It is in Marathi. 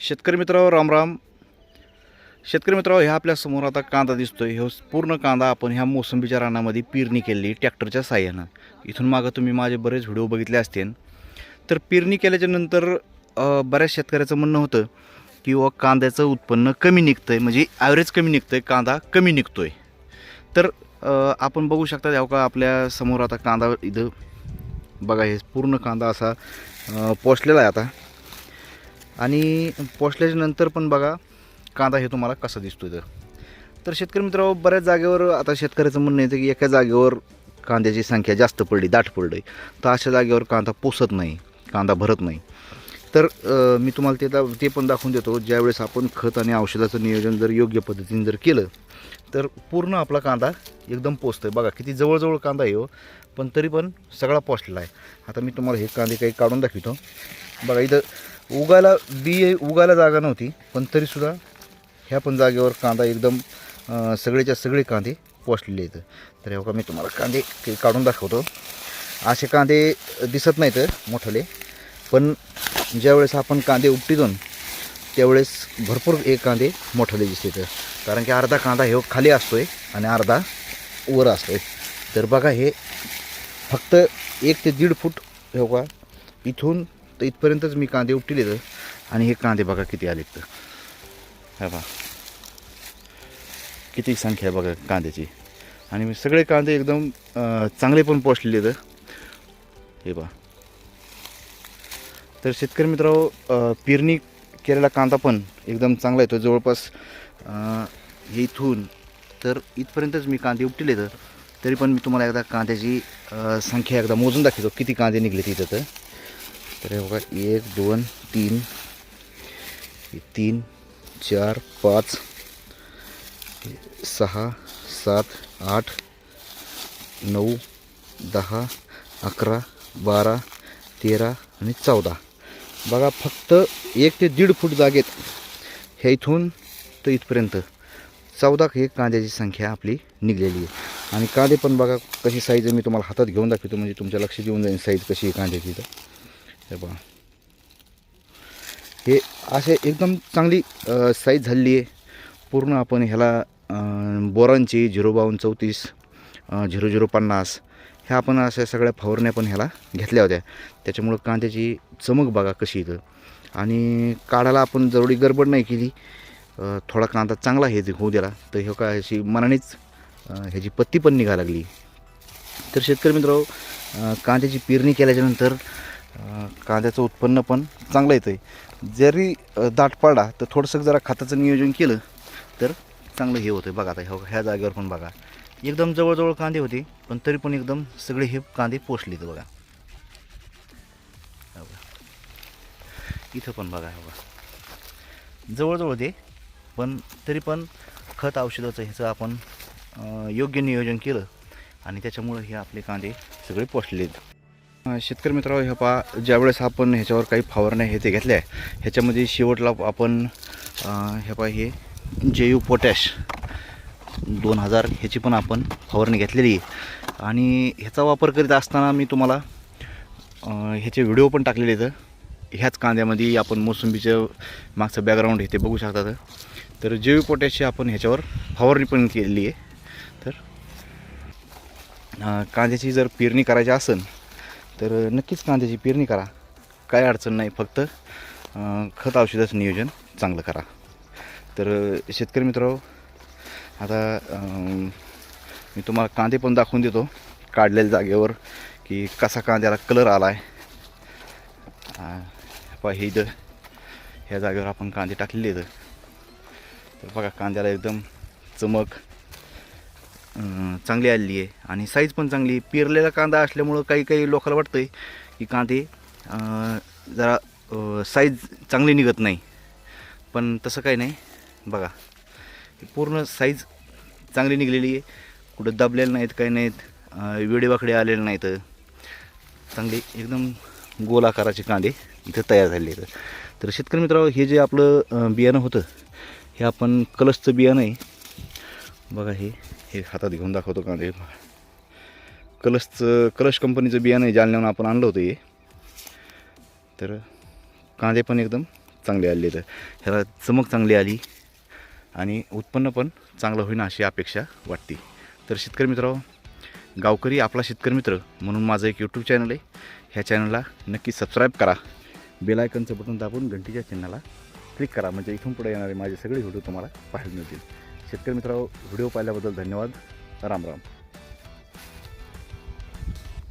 शेतकरी मित्रांनो रामराम शेतकरी मित्रांनो ह्या आपल्यासमोर आता कांदा दिसतोय. ह्यो पूर्ण कांदा आपण ह्या मोसंबीच्या रानामध्ये पेरणी केली ट्रॅक्टरच्या साह्यानं. इथून मागं तुम्ही माझे बरेच व्हिडिओ बघितले असतील. तर पेरणी केल्याच्यानंतर बऱ्याच शेतकऱ्याचं म्हणणं होतं की व कांद्याचं उत्पन्न कमी निघतं आहे म्हणजे ॲव्हरेज कमी निघतं आहे कांदा कमी निघतो आहे तर आपण बघू शकता या का आपल्यासमोर आता कांदा इथं बघा हे पूर्ण कांदा असा पोचलेला आहे आता. आणि पोचल्याच्या नंतर पण बघा कांदा हे तुम्हाला कसा दिसतो इथं. तर शेतकरी मित्रांनो बऱ्याच जागेवर आता शेतकऱ्याचं म्हणणं येतं की एका जागेवर कांद्याची संख्या जास्त पडली दाट पडली तर अशा जागेवर कांदा पोसत नाही कांदा भरत नाही. तर मी तुम्हाला ते दा- ते पण दाखवून देतो ज्यावेळेस आपण खत आणि औषधाचं नियोजन जर योग्य पद्धतीने जर केलं तर पूर्ण आपला कांदा एकदम पोचतो आहे बघा किती जवळजवळ कांदा आहे हो पण तरी पण सगळा पोचलेला आहे. आता मी तुम्हाला हे कांदे काही काढून दाखवतो. बघा इथं उगायला बी उगायला जागा नव्हती पण तरीसुद्धा ह्या पण जागेवर कांदा एकदम सगळेच्या सगळे कांदे पोचलेले आहेत. तर हे बघा मी तुम्हाला कांदे काढून दाखवतो. असे कांदे दिसत नाहीत मोठले पण ज्यावेळेस आपण कांदे उपटितो न, त्यावेळेस भरपूर एक कांदे मोठले दिसतात. कारण की अर्धा कांदा हे खाली असतोय आणि अर्धा वर असतोय. तर बघा हे फक्त एक ते दीड फूट हे बघा इथून तर इथपर्यंतच मी कांदे उपटिले तर. आणि हे कांदे बघा किती आले तर. हे बा किती संख्या आहे बघा कांद्याची. आणि मी सगळे कांदे एकदम चांगले पण पोचलेले तर. हे बा तर शेतकरी मित्रांनो पेरणी केलेला कांदा पण एकदम चांगला येतो. जवळपास हे इथून तर इथपर्यंतच मी कांदे उपटिले तर. तरी पण मी तुम्हाला एकदा कांद्याची संख्या एकदा मोजून दाखवतो. किती कांदे निघले तिथं तर. तर हे बघा एक दोन तीन. तीन चार पाच. सहा सात आठ नऊ दहा अकरा बारा तेरा आणि चौदा. बघा फक्त एक ते दीड फूट जागेत ह्या इथून तर इथपर्यंत चौदा हे कांद्याची संख्या आपली निघलेली आहे. आणि कांदे पण बघा कशी साईज मी तुम्हाला हातात घेऊन दाखवतो म्हणजे तुमच्या लक्ष देऊन जाईल साईज कशी आहे कांद्याची तर. हे पहा हे असे एकदम चांगली साईज झालेली आहे. पूर्ण आपण ह्याला बोरांची झिरो बावन्न चौतीस झिरो झिरो पन्नास ह्या आपण अशा सगळ्या फवारण्या पण ह्याला घेतल्या होत्या. त्याच्यामुळं कांद्याची चमक बघा कशी इथं. आणि काढायला आपण जवळी गडबड नाही केली. थोडा कांदा चांगला हे होऊ दिला तर ह्यो काय अशी मनानेच ह्याची पत्ती पण निघायला लागली. तर शेतकरी मित्र कांद्याची पेरणी केल्याच्यानंतर कांद्याचं उत्पन्न पण चांगलं येतं आहे जरी दाट पडला तर थोडंसं जरा खताचं नियोजन केलं तर चांगलं हे होतं बघा आता ह्या ह्या जागेवर पण बघा. एकदम जवळजवळ कांदे होते पण तरी पण एकदम सगळे हे कांदे पोचले बघा. बघा. इथं पण बघा बघा. जवळजवळ ते पण तरी पण खत औषधाचं ह्याचं आपण योग्य नियोजन केलं आणि त्याच्यामुळं हे आपले कांदे सगळे पोचले आहेत शेतकरी मित्रांनो ह्या पा ज्यावेळेस आपण ह्याच्यावर काही फवारण्या हे ते घेतल्या ह्याच्यामध्ये शेवटला आपण हे ह्या पा हे जेयू पोटॅश दोन हजार ह्याची पण आपण फवारणी घेतलेली आहे. आणि ह्याचा वापर करीत असताना मी तुम्हाला ह्याचे व्हिडिओ पण टाकलेले आहेत. ह्याच कांद्यामध्ये आपण मोसंबीचं मागचं बॅकग्राऊंड हे ते बघू शकतात. तर जैविक पोटॅशची आपण ह्याच्यावर फवारणी पण केलेली आहे. तर कांद्याची जर पेरणी करायची असेल तर नक्कीच कांद्याची पेरणी करा. काय अडचण नाही फक्त खत औषधाचं नियोजन चांगलं करा. तर शेतकरी मित्र आता मी तुम्हाला कांदे पण दाखवून देतो. काढलेल्या जागेवर की कसा कांद्याला कलर आला आहे पहा हे इथं ह्या जागेवर आपण कांदे टाकलेले आहेत. तर बघा कांद्याला एकदम चमक चांगली आलेली आहे. आणि साईज पण चांगली आहे. पेरलेला कांदा असल्यामुळं काही काही लोकांना वाटतं आहे की कांदे जरा साईज चांगली निघत नाही. पण तसं काही नाही. बघा पूर्ण साईज चांगली निघलेली आहे. कुठं दाबलेलं नाहीत काही नाहीत. वेडेवाकडे आलेले नाहीत. चांगले एकदम गोल आकाराचे कांदे इथं तयार झालेले आहेत. तर शेतकरी मित्रांनो हे जे आपलं बियाणं होतं हे आपण कलशचं बियाणं आहे. बघा हे. हे हातात घेऊन दाखवतो कांदे कलशचं कलश कंपनीचं बियाणं आहे जालन्याहून आपण आणलं होतं हे. तर कांदे पण एकदम चांगले आले तर ह्याला चमक चांगली आली आणि उत्पन्न पण चांगलं होईन अशी अपेक्षा वाटते. तर शेतकरी मित्र गावकरी आपला शेतकरी मित्र म्हणून माझं एक यूट्यूब चॅनल आहे. ह्या चॅनलला नक्की सबस्क्राईब करा. बेलायकनचं बटन दाबून घंटीच्या चिन्हाला क्लिक करा. म्हणजे इथून पुढे येणारे माझे सगळे व्हिडिओ तुम्हाला पाहायला मिळतील. शेतकरी मित्रांनो व्हिडिओ पाहिल्याबद्दल धन्यवाद. राम राम.